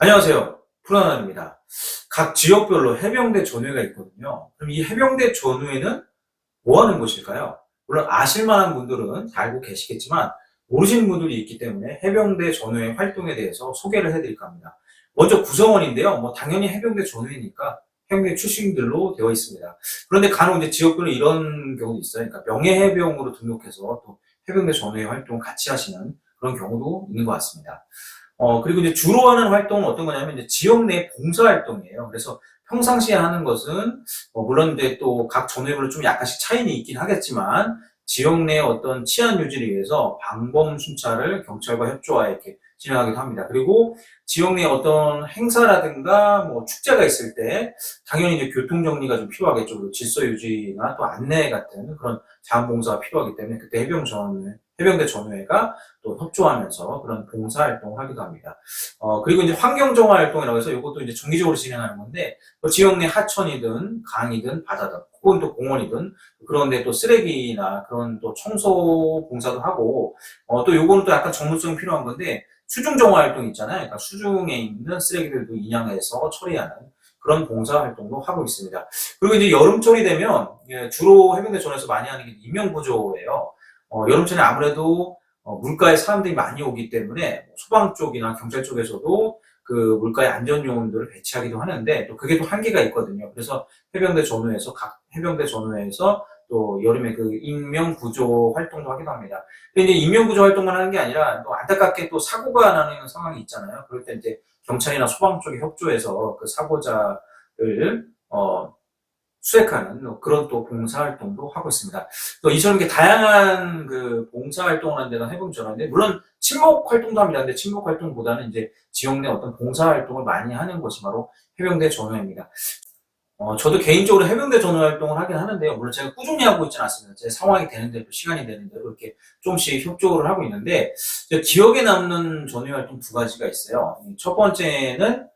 안녕하세요. 프로나입니다. 각 지역별로 해병대 전우회가 있거든요. 그럼 이 해병대 전우회는 뭐 하는 곳일까요? 물론 아실만한 분들은 다 알고 계시겠지만 모르시는 분들이 있기 때문에 해병대 전우회 활동에 대해서 소개를 해드릴까 합니다. 먼저 구성원인데요. 뭐 당연히 해병대 전우회니까 해병대 출신들로 되어 있습니다. 그런데 간혹 이제 지역별로 이런 경우도 있어요. 그러니까 명예해병으로 등록해서 또 해병대 전우회 활동 같이 하시는 그런 경우도 있는 것 같습니다. 어, 그리고 이제 주로 하는 활동은 어떤 거냐면 이제 지역 내 봉사 활동이에요. 그래서 평상시에 하는 것은 어, 물론 이제 또 각 전회별로 좀 약간씩 차이는 있긴 하겠지만 지역 내 어떤 치안 유지를 위해서 방범 순찰을 경찰과 협조하에 이렇게 진행하기도 합니다. 그리고 지역 내 어떤 행사라든가 뭐 축제가 있을 때 당연히 이제 교통 정리가 좀 필요하겠죠. 질서 유지나 또 안내 같은 그런 자원봉사가 필요하기 때문에 그때 해병 전회, 해병대 전회가 또 협조하면서 그런 봉사 활동을 하기도 합니다. 어, 그리고 이제 환경 정화 활동이라고 해서 이것도 이제 정기적으로 진행하는 건데, 뭐 지역 내 하천이든 강이든 바다든 혹은 또 공원이든 그런데 또 쓰레기나 그런 또 청소 봉사도 하고, 어, 또 요거는 또 약간 전문성이 필요한 건데, 수중 정화 활동 있잖아요. 그러니까 수중에 있는 쓰레기들도 인양해서 처리하는 그런 봉사 활동도 하고 있습니다. 그리고 이제 여름철이 되면 예, 주로 해병대 전에서 많이 하는 게 인명 구조예요. 어, 여름철에 아무래도 어, 물가에 사람들이 많이 오기 때문에 소방 쪽이나 경찰 쪽에서도 그 물가에 안전 요원들을 배치하기도 하는데 또 그게 또 한계가 있거든요. 그래서 해병대 전후에서 각 해병대 전후에서 또 여름에 그 인명 구조 활동도 하기도 합니다. 근데 이제 인명 구조 활동만 하는 게 아니라 또 안타깝게 또 사고가 나는 상황이 있잖아요. 그럴 때 이제 경찰이나 소방 쪽이 협조해서 그 사고자를 어 수색하는 그런 또 봉사 활동도 하고 있습니다. 또 이처럼 다양한 그 봉사 활동을 하는 데는 해보면 전화인데 물론 친목 활동도 합니다. 근데 친목 활동보다는 이제 지역 내 어떤 봉사 활동을 많이 하는 것이 바로 해병대 전후입니다. 어, 저도 개인적으로 해병대 전후 활동을 하긴 하는데요. 물론 제가 꾸준히 하고 있지는 않습니다. 제 상황이 되는 대로, 시간이 되는 대로 이렇게 조금씩 협조를 하고 있는데, 기억에 남는 전후 활동 두 가지가 있어요. 첫 번째는,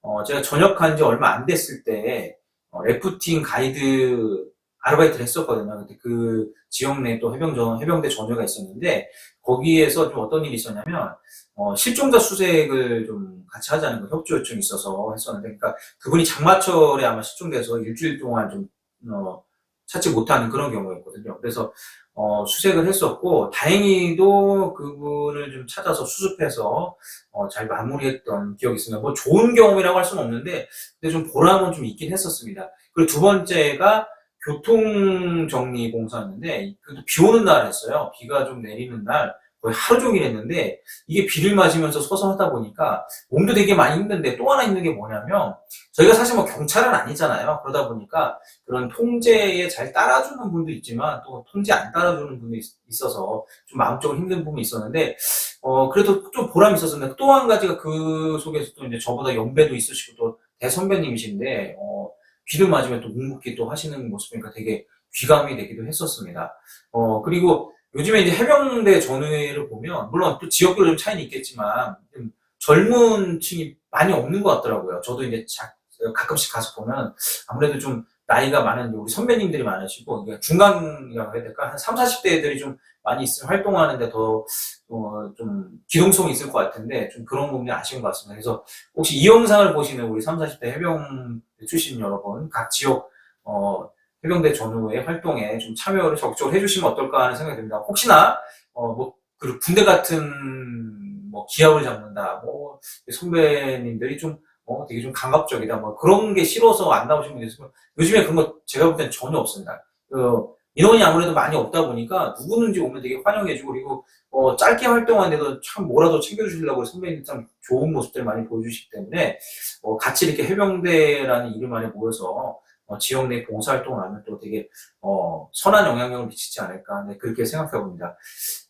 어, 제가 전역한 지 얼마 안 됐을 때, 어, 래프팅 가이드 아르바이트를 했었거든요. 근데 그 지역 내 또 해병 전, 해병대 전혀가 있었는데, 거기에서 좀 어떤 일이 있었냐면, 어, 실종자 수색을 좀 같이 하자는 거 협조 요청이 있어서 했었는데, 그러니까 그분이 장마철에 아마 실종돼서 일주일 동안 좀, 어, 찾지 못하는 그런 경우였거든요. 그래서, 어, 수색을 했었고, 다행히도 그분을 좀 찾아서 수습해서, 어, 잘 마무리했던 기억이 있습니다. 뭐 좋은 경험이라고 할 수는 없는데, 근데 좀 보람은 좀 있긴 했었습니다. 그리고 두 번째가 교통 정리 공사였는데, 그것도 비 오는 날 했어요. 비가 좀 내리는 날, 거의 하루 종일 했는데, 이게 비를 맞으면서 서서 하다 보니까, 몸도 되게 많이 힘든데, 또 하나 있는 게 뭐냐면, 저희가 사실 뭐 경찰은 아니잖아요. 그러다 보니까, 그런 통제에 잘 따라주는 분도 있지만, 또 통제 안 따라주는 분도 있, 있어서, 좀 마음적으로 힘든 부분이 있었는데, 어, 그래도 좀 보람이 있었는데, 또 한 가지가 그 속에서 또 이제 저보다 연배도 있으시고, 또 대선배님이신데, 어, 비를 맞으면 또 묵묵히 또 하시는 모습 보니까 되게 귀감이 되기도 했었습니다. 어, 그리고 요즘에 이제 해병대 전후회를 보면, 물론 또 지역별로 좀 차이는 있겠지만, 좀 젊은 층이 많이 없는 것 같더라고요. 저도 이제 자- 가끔씩 가서 보면, 아무래도 좀 나이가 많은 우리 선배님들이 많으시고, 중간이라고 해야 될까? 한 3, 40대 애들이 좀 많이 있으면 활동하는데 더, 어, 좀 기동성이 있을 것 같은데, 좀 그런 부분이 아쉬운 것 같습니다. 그래서 혹시 이 영상을 보시는 우리 3, 40대 해병 출신 여러분, 각 지역, 어, 해병대 전후의 활동에 좀 참여를 적극적으로 해주시면 어떨까 하는 생각이 듭니다. 혹시나, 어, 뭐, 그 군대 같은, 뭐, 기합을 잡는다, 뭐, 선배님들이 좀, 어, 되게 좀 강압적이다, 뭐, 그런 게 싫어서 안 나오신 분이 있으면, 요즘에 그런 거 제가 볼 땐 전혀 없습니다. 그, 인원이 아무래도 많이 없다 보니까, 누구든지 오면 되게 환영해주고, 그리고, 어, 짧게 활동하는데도 참 뭐라도 챙겨주시려고 선배님 참 좋은 모습들 많이 보여주시기 때문에, 어, 같이 이렇게 해병대라는 이름 안에 모여서, 어, 지역 내 봉사활동을 하면 또 되게, 어, 선한 영향력을 미치지 않을까, 네, 그렇게 생각해 봅니다.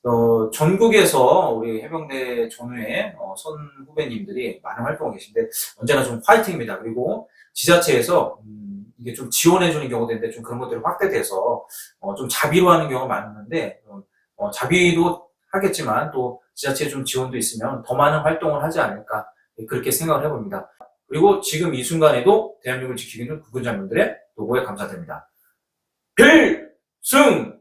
어, 전국에서 우리 해병대 전후에, 어, 선 후배님들이 많은 활동을 계신데, 언제나 좀 화이팅입니다. 그리고 지자체에서, 음, 이게 좀 지원해주는 경우도 있는데, 좀 그런 것들이 확대돼서, 어, 좀 자비로 하는 경우가 많은데, 어, 어, 자비도 하겠지만, 또 지자체에 좀 지원도 있으면 더 많은 활동을 하지 않을까, 네, 그렇게 생각을 해봅니다. 그리고 지금 이 순간에도 대한민국을 지키고 있는 국군장님들의 노고에 감사드립니다. 필승!